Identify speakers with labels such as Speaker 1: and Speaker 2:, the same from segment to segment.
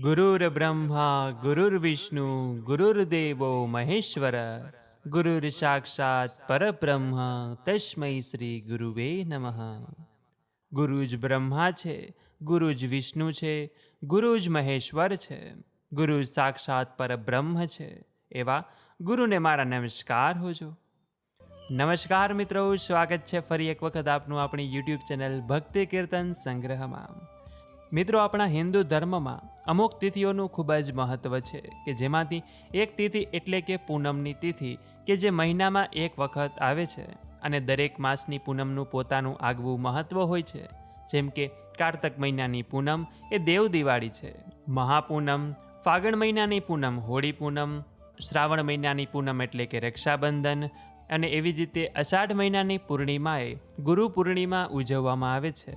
Speaker 1: ગુરુર્બ્રહ્મા ગુરુર્વિષ્ણુ ગુરુર્દેવો મહેશ્વર ગુરુર સાક્ષાત પરબ્રહ્મ તસ્મૈ શ્રી ગુરુવે નમઃ ગુરુ જ બ્રહ્મા છે ગુરુ જ વિષ્ણુ છે ગુરુ જ મહેશ્વર છે ગુરુ સાક્ષાત પરબ્રહ્મ છે એવા ગુરુને મારા નમસ્કાર હોજો. નમસ્કાર મિત્રો, સ્વાગત છે ફરી એક વખત આપનું આપણી યુટ્યુબ ચેનલ ભક્તિ કીર્તન સંગ્રહમાં. મિત્રો, આપણા હિન્દુ ધર્મમાં અમુક તિથિઓનું ખૂબ જ મહત્ત્વ છે કે જેમાંથી એક તિથિ એટલે કે પૂનમની તિથિ, કે જે મહિનામાં એક વખત આવે છે અને દરેક માસની પૂનમનું પોતાનું આગવું મહત્ત્વ હોય છે. જેમ કે કારતક મહિનાની પૂનમ એ દેવ દિવાળી છે. મહાપૂનમ, ફાગણ મહિનાની પૂનમ, હોળી પૂનમ, શ્રાવણ મહિનાની પૂનમ એટલે કે રક્ષાબંધન અને એવી જ રીતે અષાઢ મહિનાની પૂર્ણિમાએ ગુરુ પૂર્ણિમા ઉજવવામાં આવે છે.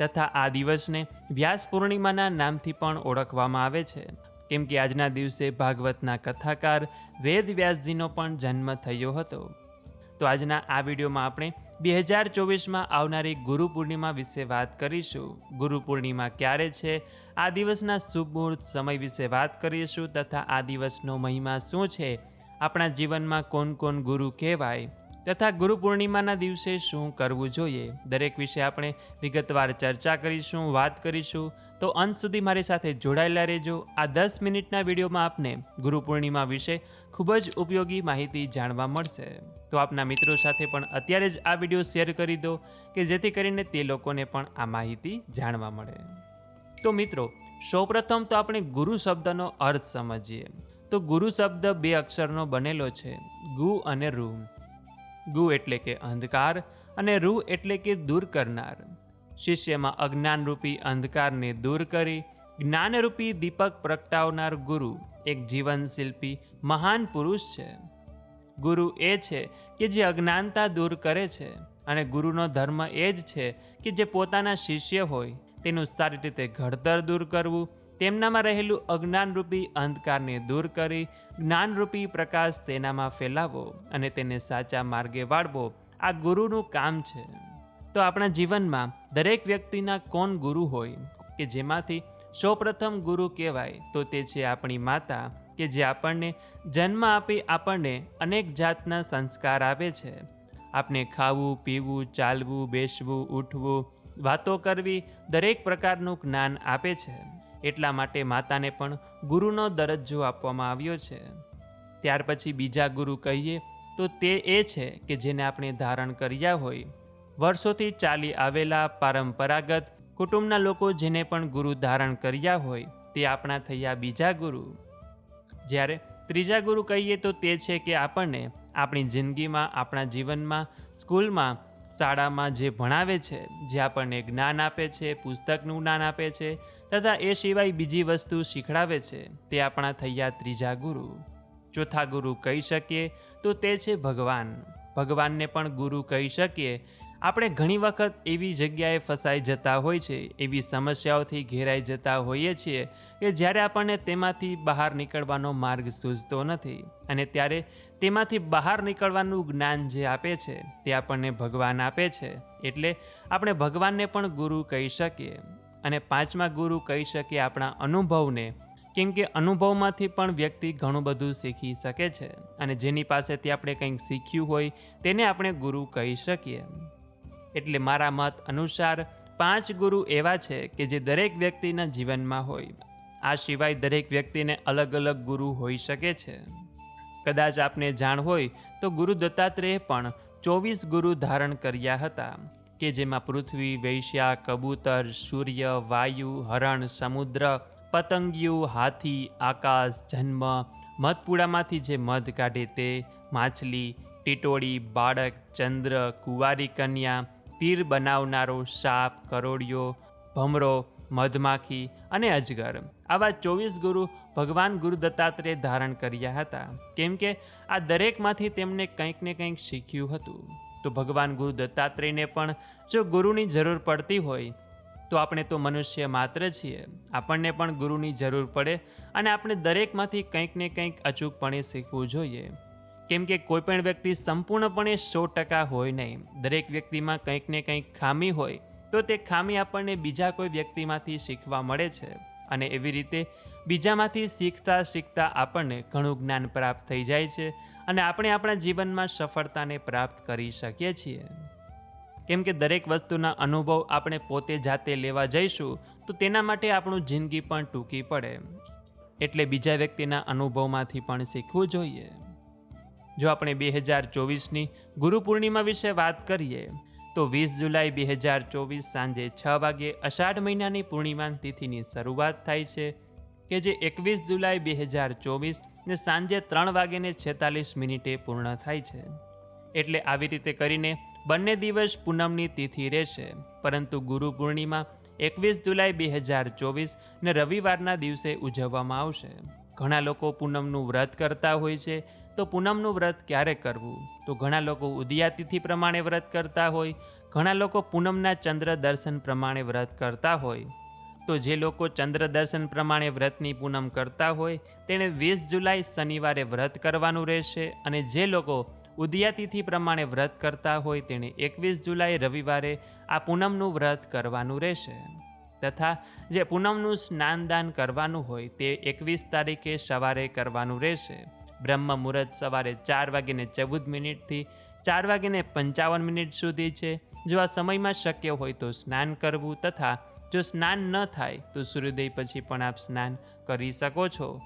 Speaker 1: તથા આ દિવસને વ્યાસ પૂર્ણિમાના નામથી પણ ઓળખવામાં આવે છે. કેમ કે આજના દિવસે ભાગવતના કથાકાર વેદ વ્યાસજીનો પણ જન્મ થયો હતો. તો આજના આ વિડીયોમાં આપણે બે હજાર ચોવીસમાં આવનારી ગુરુ પૂર્ણિમા વિશે વાત કરીશું. ગુરુ પૂર્ણિમા ક્યારે છે? આ દિવસના શુભ મુહૂર્ત સમય વિશે વાત કરીશું તથા આ દિવસનો મહિમા શું છે? આપણા જીવનમાં કોણ કોણ ગુરુ કહેવાય? તથા ગુરુ પૂર્ણિમાના દિવસે શું કરવું જોઈએ? દરેક વિશે આપણે વિગતવાર ચર્ચા કરીશું, વાત કરીશું. તો અંત સુધી મારી સાથે જોડાયેલા રહેજો. આ દસ મિનિટના વિડીયોમાં આપને ગુરુ પૂર્ણિમા વિશે ખૂબ જ ઉપયોગી માહિતી જાણવા મળશે. તો આપના મિત્રો સાથે પણ અત્યારે જ આ વીડિયો શેર કરી દો, કે જેથી કરીને તે લોકોને પણ આ માહિતી જાણવા મળે. તો મિત્રો, સૌપ્રથમ તો આપણે ગુરુ શબ્દનો અર્થ સમજીએ. તો ગુરુ શબ્દ બે અક્ષરનો બનેલો છે, ગુ અને રૂ ગુ એટલે કે અંધકાર અને રૂ એટલે કે દૂર કરનાર. શિષ્યમાં અજ્ઞાનરૂપી અંધકારને દૂર કરી જ્ઞાનરૂપી દીપક પ્રગટાવનાર ગુરુ એક જીવનશિલ્પી મહાન પુરુષ છે. ગુરુ એ છે કે જે અજ્ઞાનતા દૂર કરે છે અને ગુરુનો ધર્મ એ જ છે કે જે પોતાના શિષ્ય હોય તેનું સારી રીતે ઘડતર દૂર કરવું તેમનામાં રહેલું અજ્ઞાનરૂપી અંધકારને દૂર કરી, જ્ઞાનરૂપી પ્રકાશ તેનામાં ફેલાવો અને તેને સાચા માર્ગે વાળવો આ ગુરુનું કામ છે. તો આપણા જીવનમાં દરેક વ્યક્તિના કોણ ગુરુ હોય કે જેમાંથી સૌપ્રથમ ગુરુ કહેવાય, તો તે છે આપણી માતા કે જે આપણને જન્મ આપી આપણને અનેક જાતના સંસ્કાર આપે છે. આપણે ખાવું, પીવું, ચાલવું, બેસવું, ઉઠવું, વાતો કરવી દરેક પ્રકારનું જ્ઞાન આપે છે. એટલા માટે માતાને પણ ગુરુનો દરજ્જો આપવામાં આવ્યો છે. ત્યાર પછી બીજા ગુરુ કહીએ, તો તે એ છે કે જેને આપણે ધારણ કર્યા હોય. વર્ષોથી ચાલી આવેલા પરંપરાગત કુટુંબના લોકો જેને પણ ગુરુ ધારણ કર્યા હોય, તે આપણા થયા બીજા ગુરુ. જ્યારે ત્રીજા ગુરુ કહીએ, તો તે છે કે આપણને આપણી જિંદગીમાં, આપણા જીવનમાં, સ્કૂલમાં શાળામાં જે ભણાવે છે, જે આપણને જ્ઞાન આપે છે, પુસ્તકનું જ્ઞાન આપે છે, તથા એ સિવાય બીજી વસ્તુ શીખડાવે છે, તે આપણા થયા ત્રીજા ગુરુ. ચોથા ગુરુ કહી શકીએ તો તે છે ભગવાન. ભગવાનને પણ ગુરુ કહી શકીએ આપણે ઘણી વખત એવી જગ્યાએ ફસાઈ જતા હોય છે, એવી સમસ્યાઓથી ઘેરાઈ જતા હોઈએ છીએ કે જ્યારે આપણને તેમાંથી બહાર નીકળવાનો માર્ગ સૂઝતો નથી અને ત્યારે તેમાંથી બહાર નીકળવાનું જ્ઞાન જે આપે છે તે આપણને ભગવાન આપે છે. એટલે આપણે ભગવાનને પણ ગુરુ કહી શકીએ અને પાંચમા ગુરુ કહી શકીએ આપણા અનુભવને, કેમ કે અનુભવમાંથી પણ વ્યક્તિ ઘણું બધું શીખી શકે છે અને જેની પાસેથી આપણે કંઈક શીખ્યું હોય તેને આપણે ગુરુ કહી શકીએ. એટલે મારા મત અનુસાર પાંચ ગુરુ એવા છે કે જે દરેક વ્યક્તિના જીવનમાં હોય. આ સિવાય દરેક વ્યક્તિને અલગ અલગ ગુરુ હોઈ શકે છે. કદાચ આપને જાણ હોય તો ગુરુ દત્તાત્રેય પણ ચોવીસ ગુરુ ધારણ કર્યા હતા, કે જેમાં પૃથ્વી, વૈશ્યા, કબૂતર, સૂર્ય, વાયુ, હરણ, સમુદ્ર, પતંગિયું, હાથી, આકાશ, જન્મ, મધપુડામાંથી જે મધ કાઢે તે, માછલી, ટીટોળી, બાળક, ચંદ્ર, કુંવારી કન્યા તીર બનાવનારો સાપ, કરોડિયો, ભમરો, મધમાખી અને અજગર. આવા ચોવીસ ગુરુ ભગવાન ગુરુ દત્તાત્રેય ધારણ કર્યા હતા. કેમ કે આ દરેકમાંથી તેમને કંઈક ને કંઈક શીખ્યું હતું. તો ભગવાન ગુરુ દત્તાત્રેયને પણ જો ગુરુની જરૂર પડતી હોય, તો આપણે તો મનુષ્ય માત્ર છીએ. આપણને પણ ગુરુની જરૂર પડે અને આપણે દરેકમાંથી કંઈક ને કંઈક અચૂકપણે શીખવું જોઈએ. કેમ કે કોઈ પણ વ્યક્તિ સંપૂર્ણપણે સો ટકા હોય નહીં. દરેક વ્યક્તિમાં કંઈક ને કંઈક ખામી હોય, તો તે ખામી આપણને બીજા કોઈ વ્યક્તિમાંથી શીખવા મળે છે. અને એવી રીતે બીજામાંથી શીખતા શીખતા આપણને ઘણું જ્ઞાન પ્રાપ્ત થઈ જાય છે અને આપણે આપણા જીવનમાં સફળતાને પ્રાપ્ત કરી શકીએ છીએ. કેમ કે દરેક વસ્તુના અનુભવ આપણે પોતે જાતે લેવા જઈશું, તો તેના માટે આપણું જિંદગી પણ ટૂંકી પડે. એટલે બીજા વ્યક્તિના અનુભવમાંથી પણ શીખવું જોઈએ. જો આપણે બે હજાર ચોવીસની ગુરુ પૂર્ણિમા વિશે વાત કરીએ, તો વીસ જુલાઈ બે હજાર ચોવીસ સાંજે છ વાગે અષાઢ મહિનાની પૂર્ણિમા તિથિની શરૂઆત થાય છે, કે જે એકવીસ જુલાઈ બે હજાર ચોવીસ ને સાંજે ત્રણ વાગ્યે છેતાલીસ મિનિટે પૂર્ણ થાય છે. એટલે આવી રીતે કરીને બંને દિવસ પૂનમની તિથિ રહેશે. પરંતુ ગુરુ પૂર્ણિમા એકવીસ જુલાઈ બે હજાર ચોવીસ ને રવિવારના દિવસે ઉજવવામાં આવશે. ઘણા લોકો પૂનમનું વ્રત કરતા હોય છે તો પૂનમનું વ્રત ક્યારે કરવું? તો ઘણા લોકો ઉદયાતિથિ પ્રમાણે વ્રત કરતા હોય, ઘણા લોકો પૂનમના ચંદ્ર દર્શન પ્રમાણે વ્રત કરતા હોય. તો જે લોકો ચંદ્ર દર્શન પ્રમાણે વ્રતની પૂનમ કરતા હોય, તેણે વીસ જુલાઈ શનિવારે વ્રત કરવાનું રહેશે અને જે લોકો ઉદયાતિથિ પ્રમાણે વ્રત કરતા હોય, તેણે એકવીસ જુલાઈ રવિવારે આ પૂનમનું વ્રત કરવાનું રહેશે. તથા જે પૂનમનું સ્નાનદાન કરવાનું હોય, તે એકવીસ તારીખે સવારે કરવાનું રહેશે. બ્રહ્મ મુહૂર્ત સવારે ચાર વાગીને ચૌદ મિનિટથી ચાર વાગીને પંચાવન મિનિટ સુધી છે. જો આ સમયમાં શક્ય હોય તો સ્નાન કરવું તથા જો સ્નાન ન થાય તો સૂર્યોદય પછી પણ આપ સ્નાન કરી શકો છો.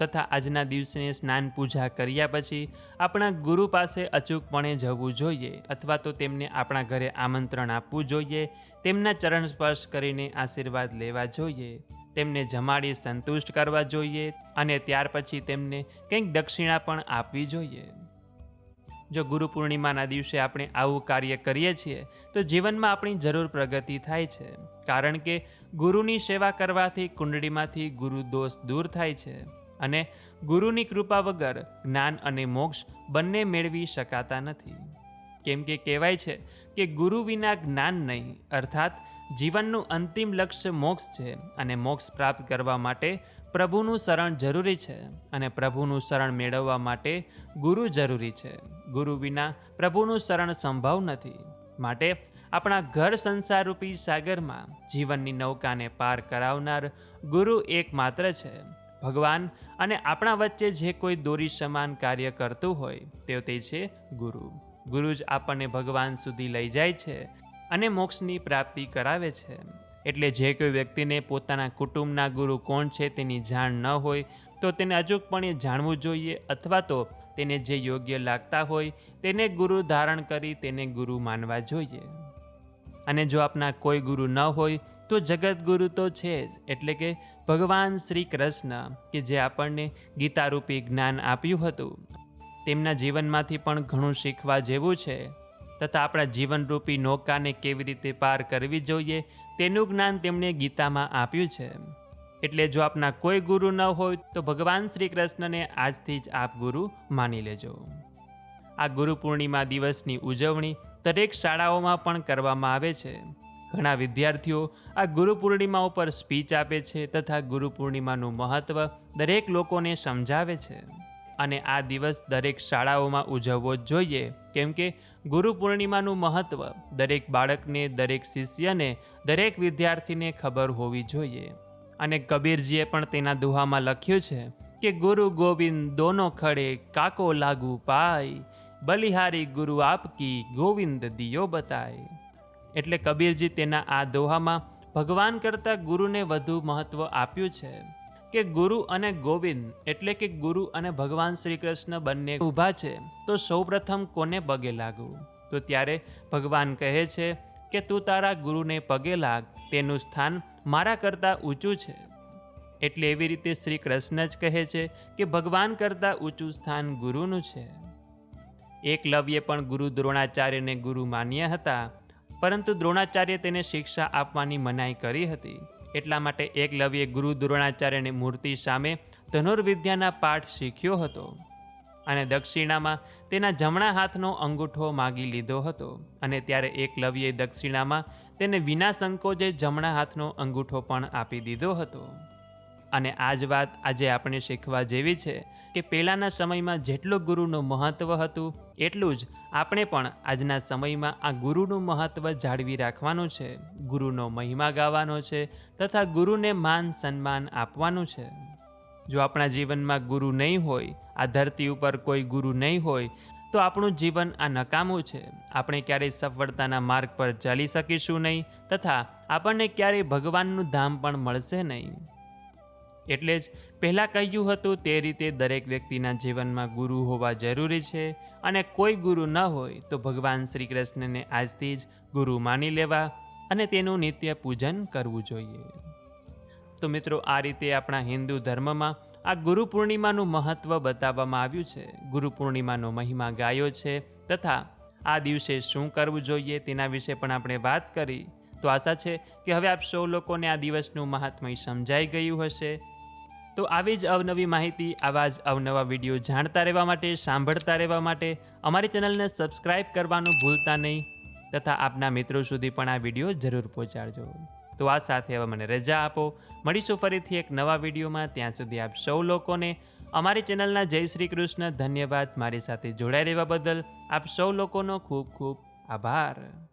Speaker 1: તથા આજના દિવસે સ્નાન પૂજા કર્યા પછી આપણા ગુરુ પાસે અચૂકપણે જવું જોઈએ અથવા તો તેમને આપણા ઘરે આમંત્રણ આપવું જોઈએ. તેમના ચરણ સ્પર્શ કરીને આશીર્વાદ લેવા જોઈએ. તેમને જમાડી સંતુષ્ટ કરવા જોઈએ અને ત્યાર પછી તેમને કંઈક દક્ષિણા પણ આપવી જોઈએ. જો ગુરુ પૂર્ણિમાના દિવસે આપણે આવું કાર્ય કરીએ છીએ, તો જીવનમાં આપણી જરૂર પ્રગતિ થાય છે, કારણ કે ગુરુની સેવા કરવાથી કુંડળીમાંથી ગુરુ દોષ દૂર થાય છે અને ગુરુની કૃપા વગર જ્ઞાન અને મોક્ષ બંને મેળવી શકાતા નથી. કેમ કે કહેવાય છે કે ગુરુ વિના જ્ઞાન નહીં, અર્થાત જીવનનું અંતિમ લક્ષ્ય મોક્ષ છે અને મોક્ષ પ્રાપ્ત કરવા માટે પ્રભુનું શરણ જરૂરી છે અને પ્રભુનું શરણ મેળવવા માટે ગુરુ જરૂરી છે. ગુરુ વિના પ્રભુનું શરણ સંભવ નથી. માટે આપણા ઘર સંસારરૂપી સાગરમાં જીવનની નૌકાને પાર કરાવનાર ગુરુ એકમાત્ર છે. ભગવાન અને આપણા વચ્ચે જે કોઈ દોરી સમાન કાર્ય કરતું હોય તે તે છે ગુરુ. ગુરુ જ આપણને ભગવાન સુધી લઈ જાય છે. અને મોક્ષની પ્રાપ્તિ કરાવે છે. એટલે જે કોઈ વ્યક્તિને પોતાના કુટુંબના ગુરુ કોણ છે તેની જાણ ન હોય, તો તેને અચૂકપણે જાણવું જોઈએ અથવા તો તેને જે યોગ્ય લાગતા હોય તેને ગુરુ ધારણ કરી તેને ગુરુ માનવા જોઈએ. અને જો આપના કોઈ ગુરુ ન હોય, તો જગતગુરુ તો છે જ. એટલે કે ભગવાન શ્રી કૃષ્ણ, કે જે આપણને ગીતારૂપી જ્ઞાન આપ્યું હતું. તેમના જીવનમાંથી પણ ઘણું શીખવા જેવું છે. તથા આપણા જીવનરૂપી નૌકાને કેવી રીતે પાર કરવી જોઈએ તેનું જ્ઞાન તેમણે ગીતામાં આપ્યું છે. એટલે જો આપના કોઈ ગુરુ ન હોય તો ભગવાન શ્રી કૃષ્ણને આજથી જ આપ ગુરુ માની લેજો. આ ગુરુ પૂર્ણિમા દિવસની ઉજવણી દરેક શાળાઓમાં પણ કરવામાં આવે છે. ઘણા વિદ્યાર્થીઓ આ ગુરુ પૂર્ણિમા ઉપર સ્પીચ આપે છે તથા ગુરુ પૂર્ણિમાનું મહત્ત્વ દરેક લોકોને સમજાવે છે. અને આ દિવસ દરેક શાળાઓમાં ઉજવવો જ જોઈએ. કેમ કે ગુરુ પૂર્ણિમાનું મહત્ત્વ દરેક બાળકને, દરેક શિષ્યને, દરેક વિદ્યાર્થીને ખબર હોવી જોઈએ. અને કબીરજીએ પણ તેના દુહામાં લખ્યું છે કે, ગુરુ ગોવિંદ દોનો ખડે કાકો લાગુ પાય, બલિહારી ગુરુ આપકી ગોવિંદ દિયો બતાય. એટલે કબીરજી તેના આ દોહામાં ભગવાન કરતાં ગુરુને વધુ મહત્ત્વ આપ્યું છે. કે ગુરુ અને ગોવિંદ, એટલે કે ગુરુ અને ભગવાન શ્રી કૃષ્ણ બંને ઊભા છે, તો સૌપ્રથમ કોને પગે લાગવું? તો ત્યારે ભગવાન કહે છે કે, તું તારા ગુરુને પગે લાગ, તેનું સ્થાન મારા કરતાં ઊંચું છે. એટલે એવી રીતે શ્રી કૃષ્ણ જ કહે છે કે, ભગવાન કરતાં ઊંચું સ્થાન ગુરુનું છે. એકલવ્ય પણ ગુરુ દ્રોણાચાર્યને ગુરુ માન્યા હતા, પરંતુ દ્રોણાચાર્ય તેને શિક્ષા આપવાની મનાઈ કરી હતી. એટલા માટે એકલવ્યે ગુરુ દ્રોણાચાર્યની મૂર્તિ સામે ધનુર્વિદ્યાના પાઠ શીખ્યો હતો અને દક્ષિણામાં તેના જમણા હાથનો અંગૂઠો માગી લીધો હતો. અને ત્યારે એકલવ્યે દક્ષિણામાં તેને વિના સંકોચે જમણા હાથનો અંગૂઠો પણ આપી દીધો હતો. અને આ જ વાત આજે આપણે શીખવા જેવી છે કે પહેલાંના સમયમાં જેટલું ગુરુનું મહત્ત્વ હતું, એટલું જ આપણે પણ આજના સમયમાં આ ગુરુનું મહત્ત્વ જાળવી રાખવાનું છે. ગુરુનો મહિમા ગાવાનો છે તથા ગુરુને માન, સન્માન આપવાનું છે. જો આપણા જીવનમાં ગુરુ નહીં હોય, આ ધરતી ઉપર કોઈ ગુરુ નહીં હોય, તો આપણું જીવન આ નકામું છે. આપણે ક્યારેય સફળતાના માર્ગ પર ચાલી શકીશું નહીં તથા આપણને ક્યારેય ભગવાનનું ધામ પણ મળશે નહીં. એટલે જ પહેલાં કહ્યું હતું તે રીતે દરેક વ્યક્તિના જીવનમાં ગુરુ હોવા જરૂરી છે અને કોઈ ગુરુ ન હોય તો ભગવાન શ્રી કૃષ્ણને આજથી જ ગુરુ માની લેવા અને તેનું નિત્ય પૂજન કરવું જોઈએ. તો મિત્રો, આ રીતે આપણા હિન્દુ ધર્મમાં આ ગુરુ પૂર્ણિમાનું મહત્ત્વ બતાવવામાં આવ્યું છે. ગુરુ પૂર્ણિમાનો મહિમા ગાયો છે તથા આ દિવસે શું કરવું જોઈએ તેના વિશે પણ આપણે વાત કરી. તો આશા છે કે હવે આપ સૌ લોકોને આ દિવસનું મહાત્મય સમજાઈ ગયું હશે. તો આવી જ અવનવી માહિતી, આવા જ અવનવા વીડિયો જાણતા રહેવા માટે, સાંભળતા રહેવા માટે અમારી ચેનલને સબસ્ક્રાઇબ કરવાનું ભૂલતા નહીં તથા આપના મિત્રો સુધી પણ આ વીડિયો જરૂર પહોંચાડજો. તો આ સાથે હવે મને રજા આપો. મળીશું ફરીથી એક નવા વિડીયોમાં. ત્યાં સુધી આપ સૌ લોકોને અમારી ચેનલના જય શ્રી કૃષ્ણ. ધન્યવાદ. મારી સાથે જોડાઈ રહેવા બદલ આપ સૌ લોકોનો ખૂબ ખૂબ આભાર.